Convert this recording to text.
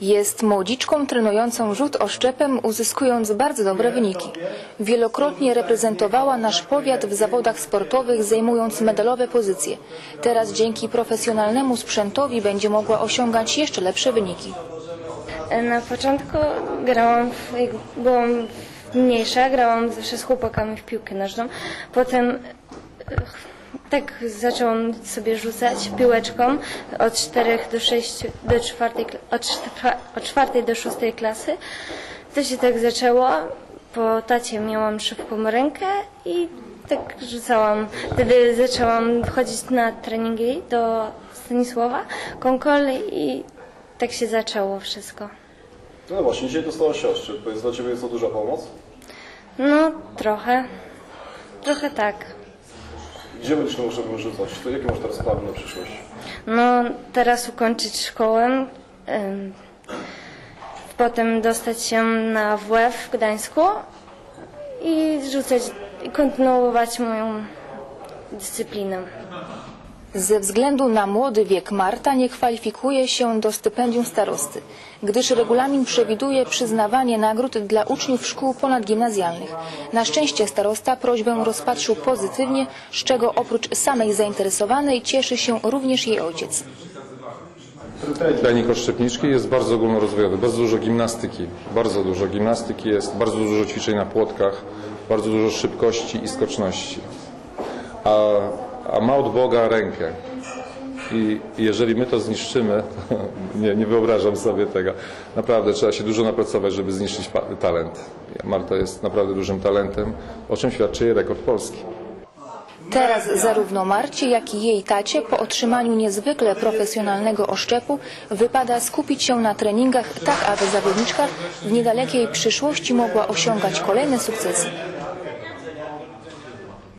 Jest młodziczką trenującą rzut oszczepem, uzyskując bardzo dobre wyniki. Wielokrotnie reprezentowała nasz powiat w zawodach sportowych, zajmując medalowe pozycje. Teraz dzięki profesjonalnemu sprzętowi będzie mogła osiągać jeszcze lepsze wyniki. Na początku grałam, w, byłam mniejsza, grałam zawsze z chłopakami w piłkę nożną. Potem tak zaczęłam sobie rzucać piłeczką od 4 do 6, do 4, od 4, od 4 do 6 klasy. To się tak zaczęło. Po tacie miałam szybką rękę i tak rzucałam. Wtedy zaczęłam chodzić na treningi do Stanisława Konkol i tak się zaczęło wszystko. No właśnie, dzisiaj dostałaś siostrze. Powiedz, dla Ciebie jest to duża pomoc? No, trochę. Trochę tak. Gdzie będziesz miał żeby rzucać? To jakie masz teraz plany na przyszłość? No, teraz ukończyć szkołę. ym, Potem dostać się na WF w Gdańsku i rzucać, i kontynuować moją dyscyplinę. Ze względu na młody wiek Marta nie kwalifikuje się do stypendium starosty, gdyż regulamin przewiduje przyznawanie nagród dla uczniów szkół ponadgimnazjalnych. Na szczęście starosta prośbę rozpatrzył pozytywnie, z czego oprócz samej zainteresowanej cieszy się również jej ojciec. Trening oszczepniczki jest bardzo ogólnorozwojowy, bardzo dużo gimnastyki, bardzo dużo gimnastyki jest, bardzo dużo ćwiczeń na płotkach, bardzo dużo szybkości i skoczności. A, a ma od Boga rękę. I jeżeli my to zniszczymy, to nie, nie wyobrażam sobie tego. Naprawdę trzeba się dużo napracować, żeby zniszczyć talent. Marta jest naprawdę dużym talentem, o czym świadczy jej rekord Polski. Teraz zarówno Marcie, jak i jej tacie po otrzymaniu niezwykle profesjonalnego oszczepu wypada skupić się na treningach tak, aby zawodniczka w niedalekiej przyszłości mogła osiągać kolejne sukcesy.